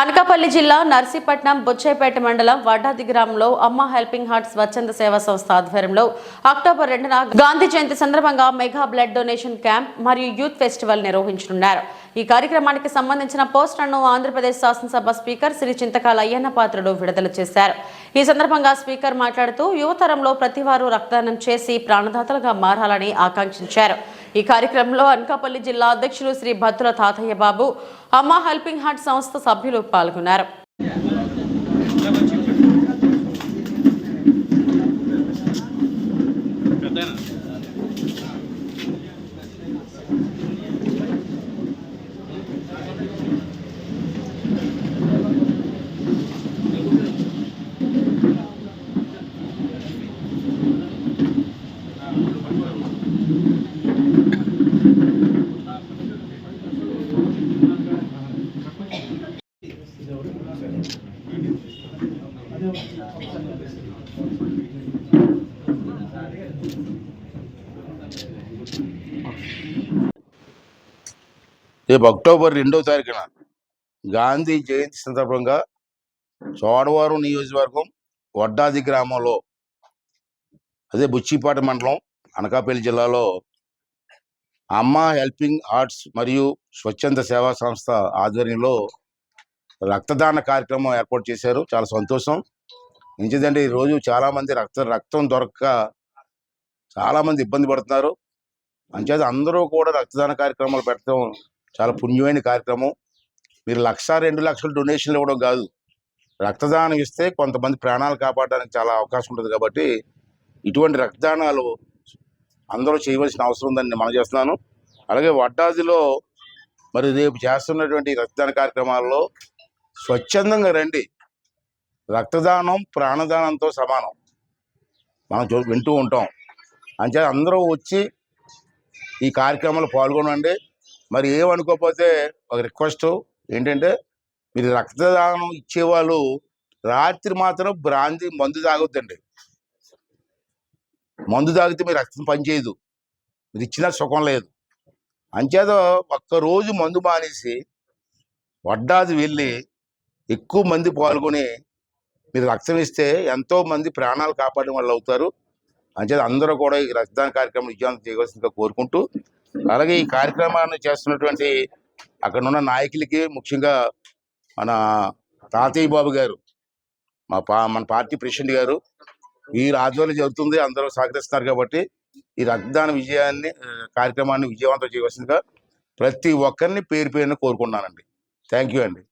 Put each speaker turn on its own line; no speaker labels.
అనకాపల్లి జిల్లా నర్సీపట్నం బుచ్చేపేట మండలం వడ్డాది గ్రామంలో అమ్మ హెల్పింగ్ హార్ట్ స్వచ్ఛంద సేవా సంస్థ ఆధ్వర్యంలో అక్టోబర్ రెండున గాంధీ జయంతి సందర్భంగా మెగా బ్లడ్ డొనేషన్ క్యాంప్ మరియు యూత్ ఫెస్టివల్ నిర్వహించనున్నారు. ఈ కార్యక్రమానికి సంబంధించిన పోస్టర్ను ఆంధ్రప్రదేశ్ శాసనసభ స్పీకర్ శ్రీ చింతకాల అయ్యన్న పాత్రుడు విడుదల చేశారు. ఈ సందర్భంగా స్పీకర్ మాట్లాడుతూ యువతరంలో ప్రతివారు రక్తదానం చేసి ప్రాణదాతలుగా మారాలని ఆకాంక్షించారు. ఈ కార్యక్రమంలో అనకాపల్లి జిల్లా అధ్యక్షులు శ్రీ భద్రుల తాతయ్య బాబు అమ్మ హెల్పింగ్ హార్ట్ సంస్థ సభ్యులు పాల్గొన్నారు.
రేపు అక్టోబర్ రెండవ తారీఖున గాంధీ జయంతి సందర్భంగా చోడవరం నియోజకవర్గం వడ్డాది గ్రామంలో అదే బుచ్చిపాట మండలం అనకాపల్లి జిల్లాలో అమ్మ హెల్పింగ్ ఆర్ట్స్ మరియు స్వచ్ఛంద సేవా సంస్థ ఆధ్వర్యంలో రక్తదాన కార్యక్రమం ఏర్పాటు చేశారు. చాలా సంతోషం. ఎందుకంటే ఈరోజు చాలామంది రక్త రక్తం దొరక్క చాలామంది ఇబ్బంది పడుతున్నారు. అంచేత అందరూ కూడా రక్తదాన కార్యక్రమాలు పెట్టడం చాలా పుణ్యమైన కార్యక్రమం. మీరు లక్ష రెండు లక్షలు డొనేషన్లు ఇవ్వడం కాదు. రక్తదానం ఇస్తే కొంతమంది ప్రాణాలు కాపాడడానికి చాలా అవకాశం ఉంటుంది కాబట్టి ఇటువంటి రక్తదానాలు అందరూ చేయవలసిన అవసరం ఉందని నేను మనం చేస్తున్నాను. అలాగే వడ్డాదిలో మరి రేపు చేస్తున్నటువంటి రక్తదాన కార్యక్రమాల్లో స్వచ్ఛందంగా రండి. రక్తదానం ప్రాణదానంతో సమానం. మనం చూ వింటూ ఉంటాం. అంచే అందరూ వచ్చి ఈ కార్యక్రమంలో పాల్గొనండి. మరి ఏమనుకోకపోతే ఒక రిక్వెస్ట్ ఏంటంటే మీరు రక్తదానం ఇచ్చేవాళ్ళు రాత్రి మాత్రం బ్రాంతి మందు తాగొద్దండి. మందు తాగితే మీ రక్తం పనిచేయదు మీరు ఇచ్చినా సుఖం లేదు. అంచేత ఒక్కరోజు మందు మానేసి వడ్డాది వెళ్ళి ఎక్కువ మంది పాల్గొని మీరు రక్తం ఇస్తే ఎంతో మంది ప్రాణాలు కాపాడిన వాళ్ళు అవుతారు. అంచేత అందరూ కూడా ఈ రక్తదాన కార్యక్రమం విజయవంతం చేయవలసిందిగా కోరుకుంటూ అలాగే ఈ కార్యక్రమాన్ని చేస్తున్నటువంటి అక్కడ ఉన్న నాయకులకి ముఖ్యంగా మన తాతయ్య బాబు గారు మా పా మన పార్టీ ప్రెసిడెంట్ గారు ఈ రాజ్యంలో జరుగుతుంది. అందరూ సహకరిస్తున్నారు కాబట్టి ఈ రక్తదాన విజయాన్ని కార్యక్రమాన్ని విజయవంతం చేయవలసిందిగా ప్రతి ఒక్కరిని పేరు పేరున కోరుకున్నానండి థ్యాంక్ యూ అండి.